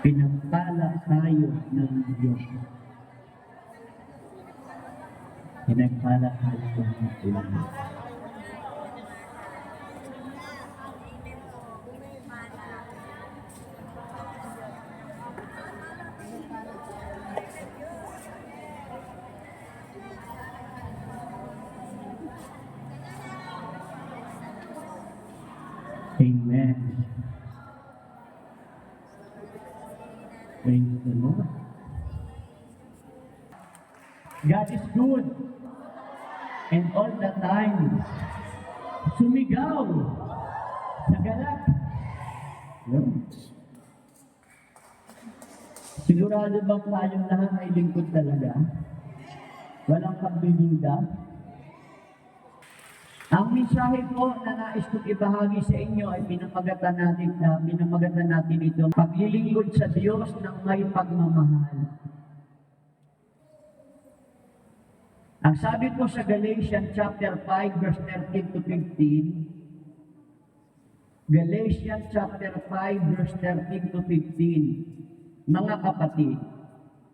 pinagpala tayo ng Diyos. Pinagpala tayo ng Diyos. Sumigaw sa galak. Yun. Sigurado bang tayong lahat ay lingkod talaga? Walang pagbibinda? Ang mensahe po na nais kong ibahagi sa inyo ay pinamagatan natin na pinamagatan natin ito paglilingkod sa Diyos ng may pagmamahal. Ang sabi po sa Galatians chapter 5 verse 13 to 15 Galatians chapter 5 verse 13 to 15 Mga kapatid,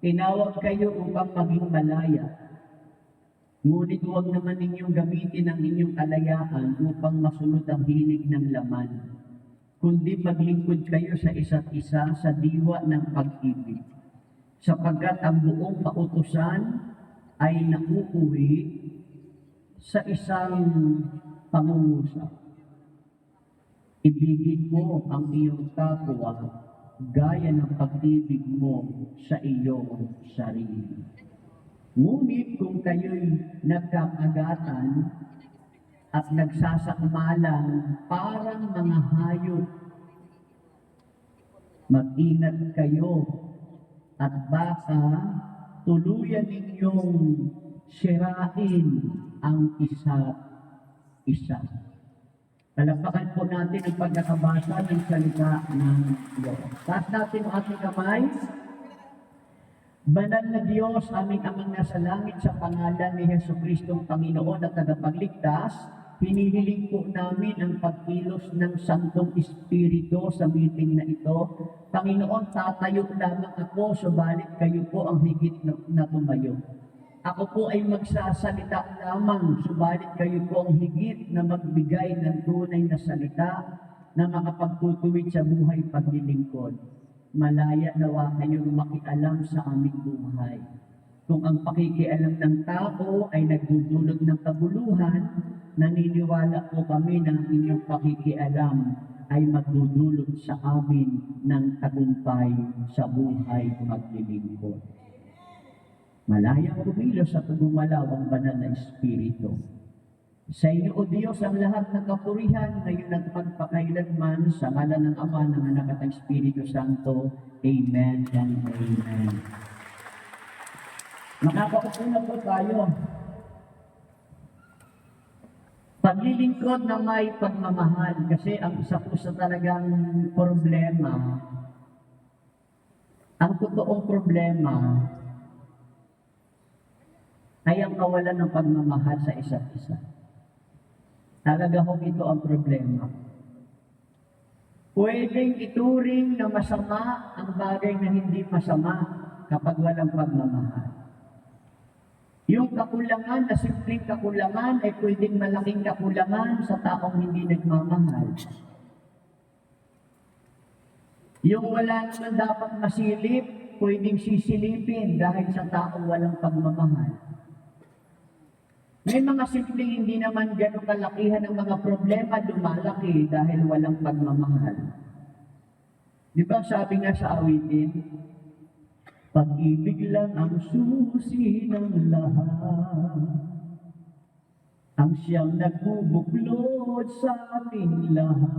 tinawag kayo upang maging malaya Ngunit huwag naman ninyong gamitin ang inyong kalayaan upang masunod ang hilig ng laman, kundi maglingkod kayo sa isa't isa sa diwa ng pag-ibig. Sapagkat ang buong kautusan ay nauuwi sa isang pangungusap. Ibigin mo ang iyong kapwa gaya ng pag-ibig mo sa iyong sarili. Ngunit kung kayo'y nagkakagatan at nagsasakmalan parang mga hayop, mag-ingat kayo at baka tuluyan ninyong sirain ang isa't isa. Palapakan po natin ang pagkakabasa ng salita ng Diyos. Taas natin ang ating kamay. Banal na Diyos, aming amang nasa langit sa pangalan ni Heso Kristong Panginoon at tagapagligtas, hinihiling po namin ang pagkilos ng Santong Espiritu sa meeting na ito. Panginoon, tatayo lamang ako, subalit kayo po ang higit na, na tumayo. Ako po ay magsasalita lamang, subalit kayo po ang higit na magbigay ng tunay na salita na makapagtutuwid sa buhay paglilingkod malaya nawa kayong makialam sa aming buhay. Kung ang pakikialam ng tao ay nagdudulot ng kabuluhan, naniniwala po kami ang inyong pakikialam ay magdudulot sa amin ng tagumpay sa buhay maglilingkod. Malayang kumilos sa pagumalaw ang banal na Espiritu. Sa iyo, O Diyos, ang lahat ng kapurihan ngayon at magpakailanman sa ngalan ng Ama, ng Anak at Espiritu Santo. Amen and Amen. Makakaupo na po tayo. Paglilingkod na may pagmamahal kasi ang isa po sa talagang problema, ang totoong problema ay ang kawalan ng pagmamahal sa isa't isa. Talaga ho ito ang problema. Pwedeng ituring na masama ang bagay na hindi masama kapag walang pagmamahal. Yung kakulangan na simpleng kakulangan ay pwedeng malaking kakulangan sa taong hindi nagmamahal. Yung wala naman dapat masilip, pwedeng sisilipin dahil sa taong walang pagmamahal. May mga simpleng hindi naman gano'ng kalakihan ng mga problema lumalaki dahil walang pagmamahal. Di ba sabi nga sa awitin, pag-ibig lang ang susi ng lahat. Ang siyang nagbubuklod sa ating lahat.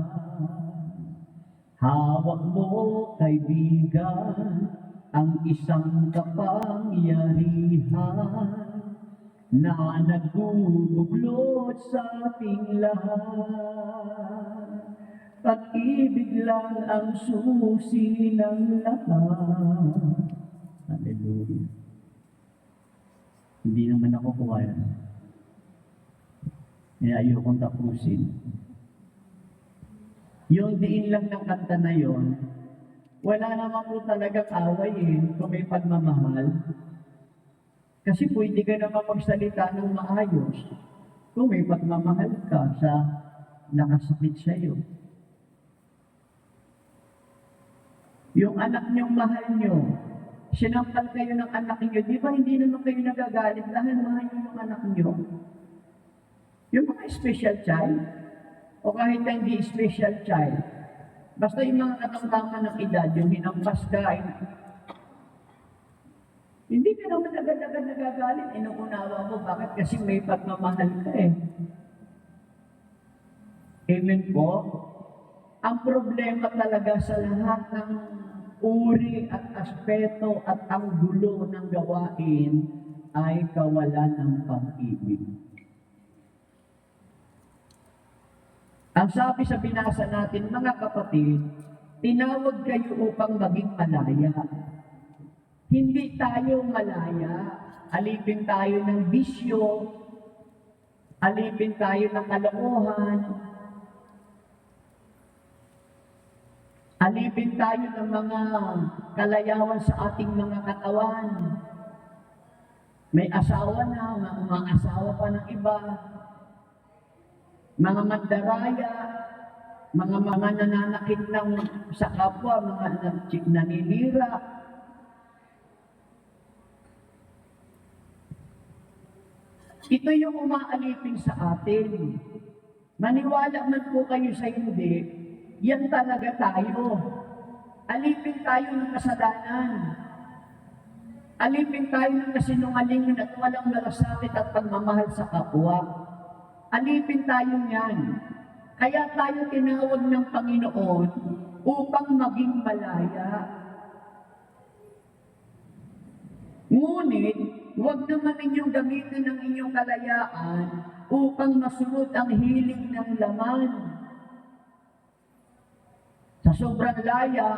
Hawak mo, kaibigan, ang isang kapangyarihan na nagbubuklod sa ating lahat. Pag-ibig lang ang susi ng lahat. Hallelujah. Hindi naman ako kuwaya. Kaya ayokong tapusin. Yung diin lang ng kanta na yon, wala naman po talagang away eh, kung may pagmamahal. Kasi pwede ka naman magsalita ng maayos kung may pagmamahal ka sa nakasakit sa iyo. Yung anak niyong mahal niyo, sinampal kayo ng anak niyo, di ba hindi naman kayo nagagalit dahil mahal niyo yung anak niyo? Yung mga special child, o kahit na hindi special child, basta yung mga katamtama ng edad, yung hinampas ka, hindi ka naman agad-agad nagagalit. Inuunawa mo, bakit? Kasi may pagmamahal ka eh. Amen po? Ang problema talaga sa lahat ng uri at aspeto at ang gulo ng gawain ay kawalan ng pag-ibig. Ang sabi sa binasa natin, mga kapatid, tinawag kayo upang maging malaya. Hindi tayo malaya. Alipin tayo ng bisyo, alipin tayo ng kalokohan, alipin tayo ng mga kalayawan sa ating mga katawan. May asawa na, mga, mga asawa pa ng iba, mga mandaraya, mga mga nananakit ng sa kapwa, mga nan- Ito yung umaalipin sa atin. Maniwala man po kayo sa hindi, yan talaga tayo. Alipin tayo ng kasalanan. Alipin tayo ng kasinungalingan at walang malasakit at pagmamahal sa kapwa. Alipin tayo niyan. Kaya tayo tinawag ng Panginoon upang maging malaya. Ngunit, huwag naman ninyong gamitin ang inyong kalayaan upang masunod ang hiling ng laman. Sa sobrang laya,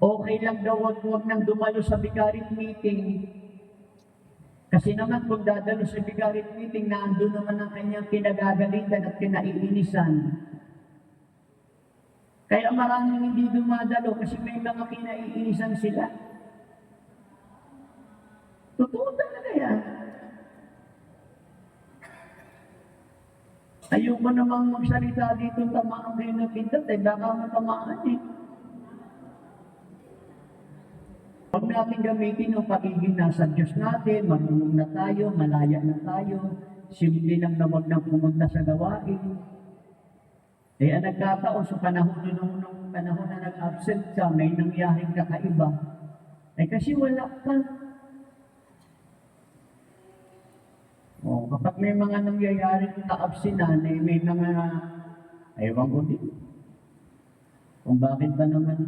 okay lang daw wag huwag nang dumalo sa bigarit meeting. Kasi naman kung dadalo sa bigarit meeting, naandun naman ang kanyang kinagagalitan at kinaiinisan. Kaya maraming hindi dumadalo kasi may mga kinaiinisan sila. Totoo talaga yan. Ayoko namang magsalita dito tamaan kayo ng pintat eh, baka matamaan eh. Huwag natin gamitin ang pagiging nasa Diyos natin, marunong na tayo, malaya na tayo, simple lang na huwag nang pumunta sa gawain. Eh, ang nagkataon sa panahon nung, nung panahon na nag-absent ka, may nangyaring kakaiba. Eh, kasi wala ka. O, kapag may mga nangyayaring kaabsinan, eh, may mga, ewan ko din. Kung bakit ba naman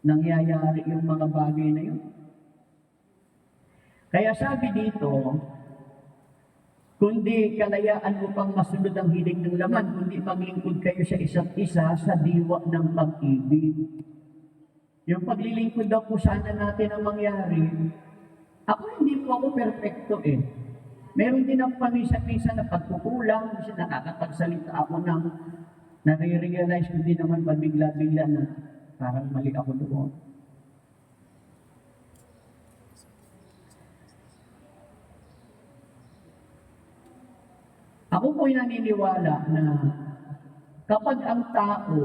nangyayari yung mga bagay na yun. Kaya sabi dito, kundi kalayaan upang masunod ang hiling ng laman, kundi maglingkod kayo sa isa't isa sa diwa ng pag-ibig. Yung paglilingkod daw po sana natin ang mangyari, ako hindi po ako perfecto eh. Meron din ang paminsan-minsan na pagkukulang kasi nakakapagsalita ako ng nare-realize ko din naman pabigla-bigla na parang mali ako doon. Ako po'y naniniwala na kapag ang tao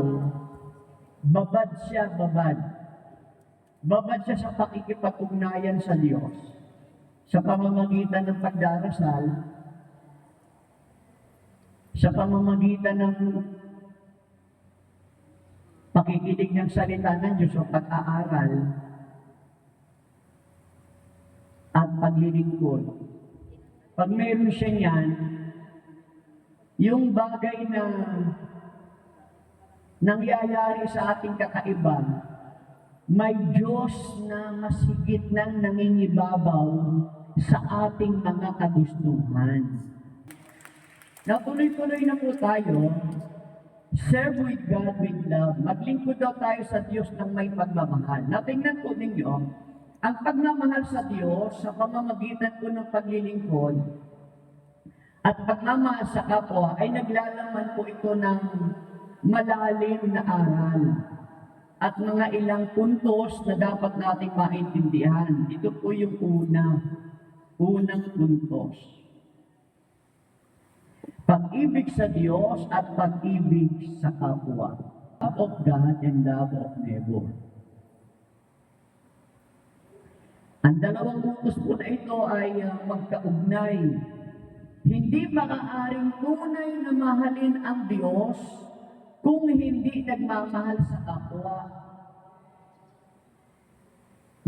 babad siya, babad. Babad siya sa pakikipag-ugnayan sa Diyos sa pamamagitan ng pagdarasal, sa pamamagitan ng pakikinig ng salita ng Diyos o pag-aaral at paglilingkod. Pag mayroon siya niyan, yung bagay na nangyayari sa ating kakaiba, may Diyos na mas higit nang nangingibabaw sa ating mga kagustuhan. Natuloy-tuloy na po tayo, serve with God with love. Maglingkod daw tayo sa Diyos ng may pagmamahal. Natingnan po ninyo, ang pagmamahal sa Diyos sa pamamagitan po ng paglilingkod at pagmamahal sa kapwa ay naglalaman po ito ng malalim na aral at mga ilang puntos na dapat nating maintindihan. Ito po yung una, unang puntos. Pag-ibig sa Diyos at pag-ibig sa kapwa. Love of God and love of neighbor. Ang dalawang utos po na ito ay uh, magkaugnay. Hindi makaaring tunay na mahalin ang Diyos kung hindi nagmamahal sa kapwa.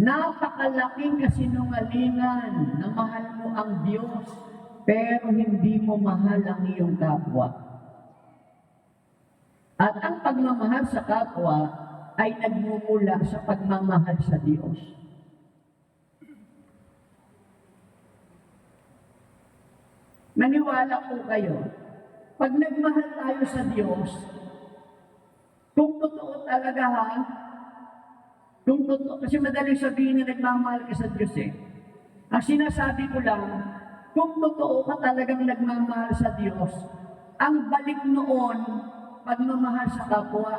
Napakalaking kasinungalingan na mahal mo ang Diyos pero hindi mo mahal ang iyong kapwa. At ang pagmamahal sa kapwa ay nagmumula sa pagmamahal sa Diyos. Maniwala po kayo, pag nagmahal tayo sa Diyos, kung totoo talaga ha, kung totoo, kasi madaling sabihin na nagmamahal ka sa Diyos eh. Ang sinasabi ko lang, kung totoo ka talagang nagmamahal sa Diyos, ang balik noon, pagmamahal sa kapwa.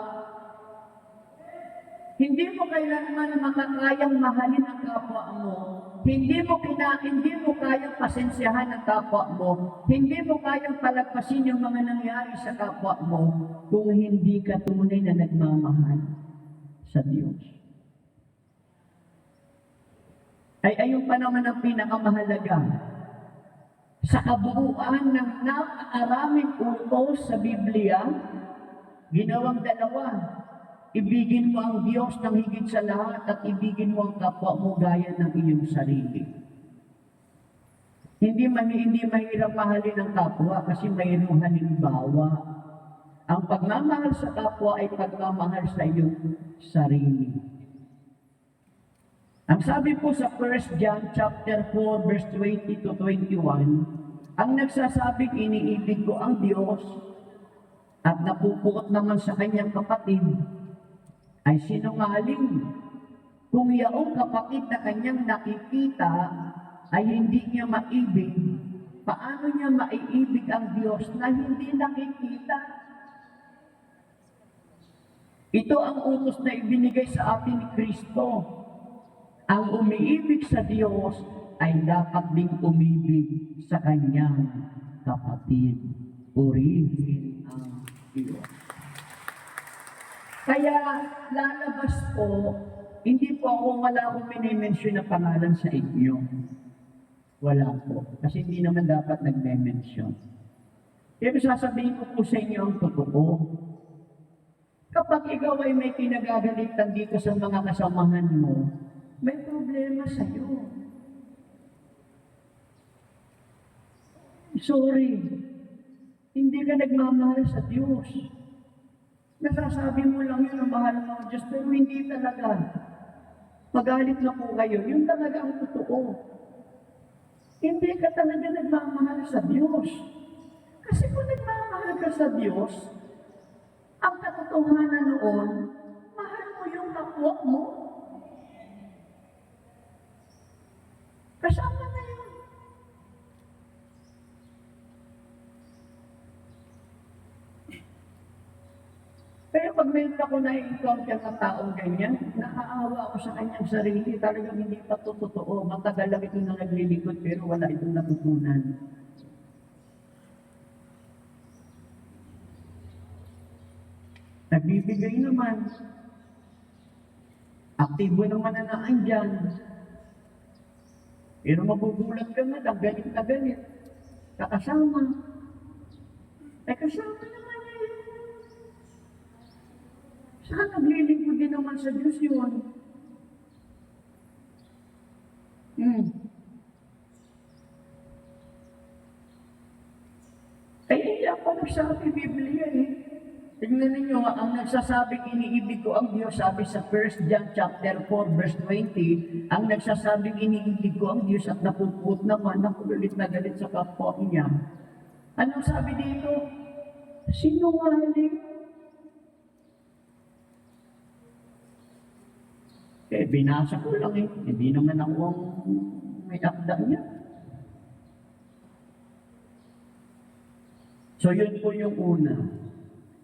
Hindi mo kailanman makakayang mahalin ang kapwa mo. Hindi mo kina, hindi mo kayang pasensyahan ang kapwa mo. Hindi mo kayang palagpasin yung mga nangyari sa kapwa mo kung hindi ka tunay na nagmamahal sa Diyos. Ay ayun pa naman ang pinakamahalaga. Sa kabuuan ng napakaraming utos sa Biblia, ginawang dalawa. Ibigin mo ang Diyos ng higit sa lahat at ibigin mo ang kapwa mo gaya ng iyong sarili. Hindi, man, hindi mahirap mahalin ang kapwa kasi mayroong halimbawa. Ang pagmamahal sa kapwa ay pagmamahal sa iyong sarili. Ang sabi po sa 1 John chapter 4 verse 20 to 21, ang nagsasabing iniibig ko ang Diyos at napupuot naman sa kanyang kapatid ay sinungaling. Kung yaong kapatid na kanyang nakikita ay hindi niya maibig, paano niya maiibig ang Diyos na hindi nakikita? Ito ang utos na ibinigay sa atin ni Kristo. Ang umiibig sa Diyos ay dapat ding umibig sa kanyang kapatid. Purihin ang Diyos. Kaya lalabas po, hindi po ako, wala akong minimension na pangalan sa inyo. Wala po. Kasi hindi naman dapat nagme-mention. Pero sasabihin ko po sa inyo ang totoo. Kapag ikaw ay may pinagagalitan dito sa mga kasamahan mo, may problema sa iyo. Sorry, hindi ka nagmamahal sa Diyos. Nasasabi mo lang yun mahal mo ang Diyos, pero hindi talaga. Magalit na po kayo, yun talaga ang totoo. Hindi ka talaga nagmamahal sa Diyos. Kasi kung nagmamahal ka sa Diyos, ang katotohanan noon, mahal mo yung kapwa mo. Kasama na yun. Kaya pag may ako na-encounter na taong ganyan, naaawa ako sa kanyang sarili. Talagang hindi pa to totoo. Matagal lang ito na naglilingkod pero wala itong natutunan. Nagbibigay naman. Aktibo naman na naandyan. Pero magugulat ka na lang, galit na galit. Kakasama. Eh naman niya yun. Saka naglilingkod din naman sa Diyos yun. Hmm. Ay, hindi ako nagsabi Biblia eh. Tingnan ninyo, ang nagsasabing iniibig ko ang Diyos, sabi sa 1 John chapter 4, verse 20, ang nagsasabing iniibig ko ang Diyos at napuput naman, nakulit na galit sa kapwa niya. Anong sabi dito? Sinungaling. Eh, binasa ko lang eh. Hindi naman ako ang may akda niya. So, yun po yung una.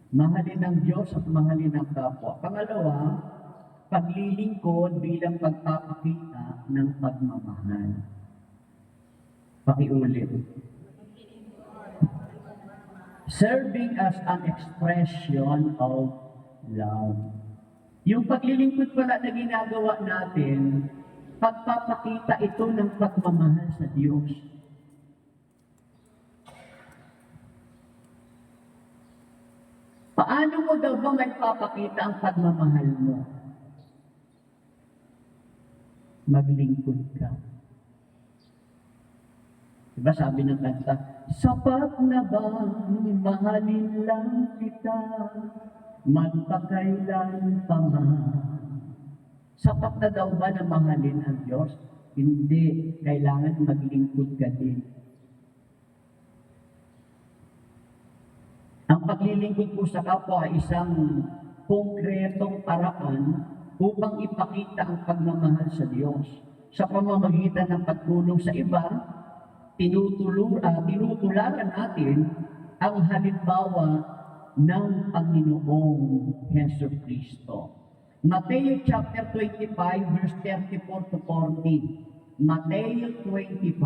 Mahalin ng Diyos at mahalin ng kapwa. Pangalawa, paglilingkod bilang pagpapakita ng pagmamahal. Pakiulit. Serving as an expression of love. Yung paglilingkod pala na ginagawa natin, pagpapakita ito ng pagmamahal sa Diyos. Paano mo daw ba may papakita ang pagmamahal mo? Maglingkod ka. Diba sabi ng kanta, Sapat na bang mahalin lang kita, magpakailan pa man. Sapat na daw ba na mahalin ang Diyos? Hindi. Kailangan maglingkod ka din. Ang paglilingkod po sa kapwa ay isang konkretong paraan upang ipakita ang pagmamahal sa Diyos. Sa pamamagitan ng pagtulong sa iba, tinutulur, uh, tinutularan natin ang halimbawa ng Panginoong Heso Kristo. Mateo chapter 25 verse 34 to 40. Mateo 25,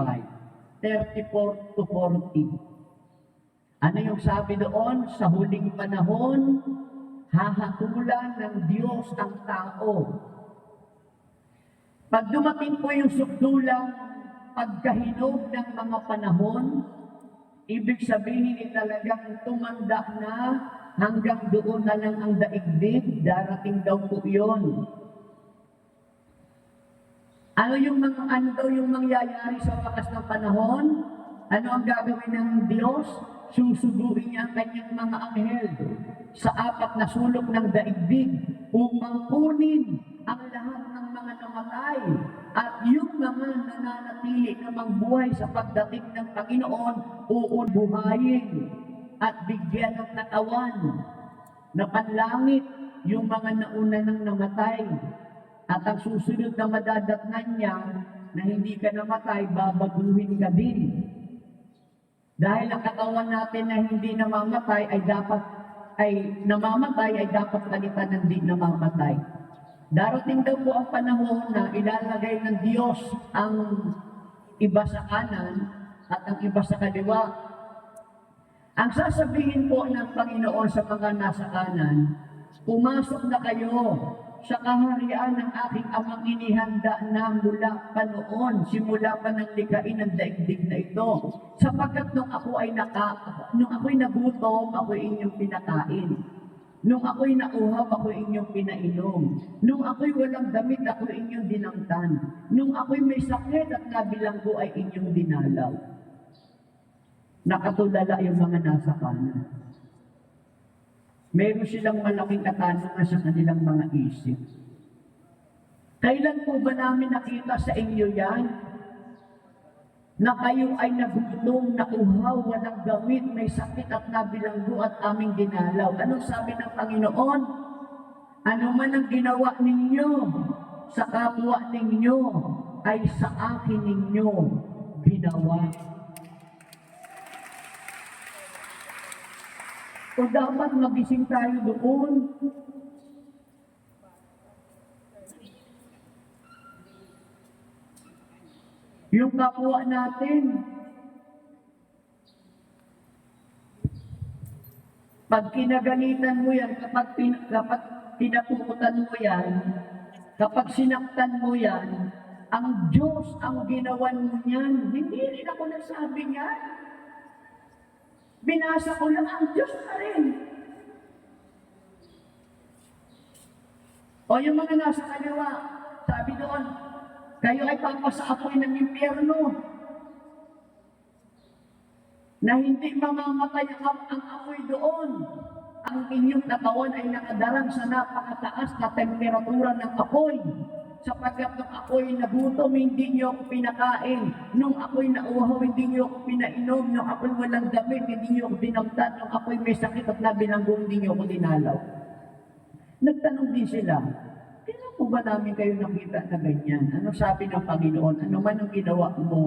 34 to 40. Ano yung sabi doon? Sa huling panahon, hahatulan ng Diyos ang tao. Pag dumating po yung sukdulang pagkahinog ng mga panahon, ibig sabihin ni talagang tumanda na hanggang doon na lang ang daigdig, darating daw po yun. Ano yung mga ano daw yung mangyayari sa wakas ng panahon? Ano ang gagawin ng Diyos? Susuguin niya ang kanyang mga anghel sa apat na sulok ng daigdig upang kunin ang lahat ng mga namatay at yung mga nananatili namang buhay sa pagdating ng Panginoon uunbuhayin at bigyan ng katawan na panlangit yung mga nauna nang namatay at ang susunod na madadatnan niya na hindi ka namatay, babaguhin ka din. Dahil ang katawan natin na hindi namamatay ay dapat ay namamatay ay dapat palitan ng di namamatay. Darating daw po ang panahon na ilalagay ng Diyos ang iba sa kanan at ang iba sa kaliwa. Ang sasabihin po ng Panginoon sa mga nasa kanan, pumasok na kayo sa kaharian ng aking amang inihanda na mula pa noon, simula pa ng likain ng daigdig na ito. Sapagkat nung ako ay naka, nung ako'y nagutom, ako inyong pinakain. Nung ako'y nauhaw, ako inyong pinainom. Nung ako'y walang damit, ako inyong dinamtan. Nung ako'y may sakit at nabilanggo ay inyong dinalaw. Nakatulala yung mga nasa kanan. Meron silang malaking katanungan sa kanilang mga isip. Kailan po ba namin nakita sa inyo yan? Na kayo ay nagutom, nauhaw, walang gamit, may sakit at nabilanggo at aming dinalaw. Anong sabi ng Panginoon? Ano man ang ginawa ninyo sa kapwa ninyo ay sa akin ninyo ginawa. O dapat magising tayo doon. Yung kapwa natin, pag kinagalitan mo yan, kapag, pin, kapag pinapukutan mo yan, kapag sinaktan mo yan, ang Diyos ang ginawan mo niyan. Hindi rin ako nagsabi niyan. Binasa ko lang ang Diyos pa rin. O yung mga nasa kaliwa, sabi doon, kayo ay papasaapoy ng impyerno na hindi mamamatay ang, ang apoy doon. Ang inyong katawan ay nakadarang sa napakataas na temperatura ng apoy sapagkat nung ako'y nagutom, hindi niyo ako pinakain. Nung ako'y nauhaw, hindi niyo ako pinainom. Nung ako'y walang damit, hindi niyo ako dinamtan. Nung ako'y may sakit at nabilanggo, hindi niyo ako dinalaw. Nagtanong din sila, kailan po ba namin kayo nakita na ganyan? Ano sabi ng Panginoon? Ano man ang ginawa mo?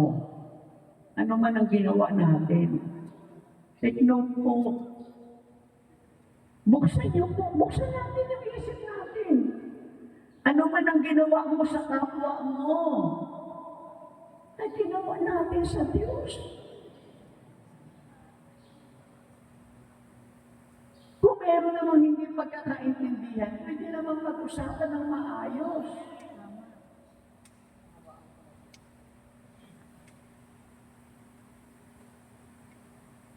Ano man ang ginawa natin? Take note po. Buksan niyo po, buksan natin yung isip. Ano man ang ginawa mo sa kapwa mo, ay ginawa natin sa Diyos. Kung meron namang hindi pagkakaintindihan, pwede namang mag-usapan ng maayos.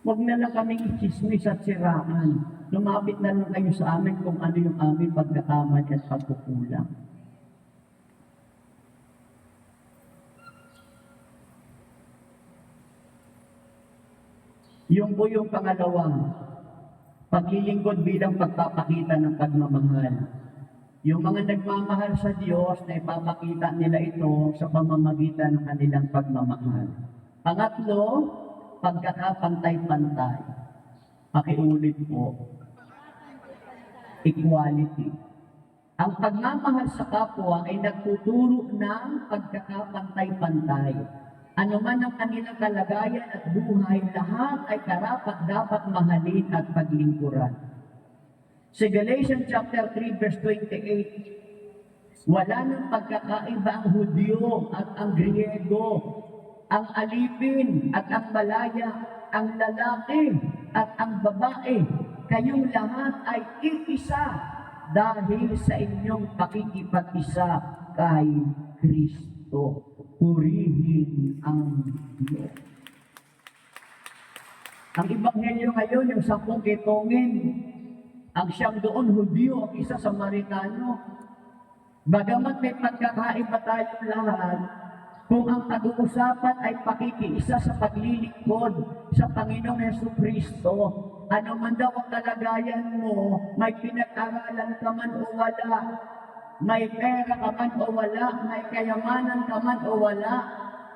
Huwag na lang kaming ichismis at siraan. Lumapit na lang kayo sa amin kung ano yung aming pagkakamali at pagkukulang. Yung po yung pangalawang, paglilingkod bilang pagpapakita ng pagmamahal. Yung mga nagmamahal sa Diyos na ipapakita nila ito sa pamamagitan ng kanilang pagmamahal. Pangatlo, pagkakapantay-pantay. Pakiulit po. Equality. Ang pagmamahal sa kapwa ay nagtuturo ng pagkakapantay-pantay. Ano man ang kanilang kalagayan at buhay, lahat ay karapat dapat mahalin at paglingkuran. Sa Galatians chapter 3 verse 28, wala nang pagkakaiba ang Hudyo at ang Griego, ang alipin at ang malaya, ang lalaki at ang babae. Kayong lahat ay iisa dahil sa inyong pakikipag-isa kay Kristo. Purihin ang Diyos. Ang Ebanghelyo ngayon, yung sampung kitongin, ang siyang doon, Hudyo, ang isa Samaritano. Bagamat may pagkakaiba tayong lahat, kung ang pag-uusapan ay pakikiisa sa paglilingkod sa Panginoong Yesu Kristo, ano man daw ang kalagayan mo, may pinag-aralan ka man o wala, may pera ka man o wala, may kayamanan ka man o wala,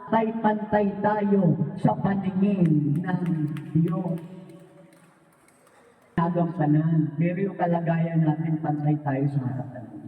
tay pantay tayo sa paningin ng Diyos. Agampanan, pero yung kalagayan natin pantay tayo sa harapan ng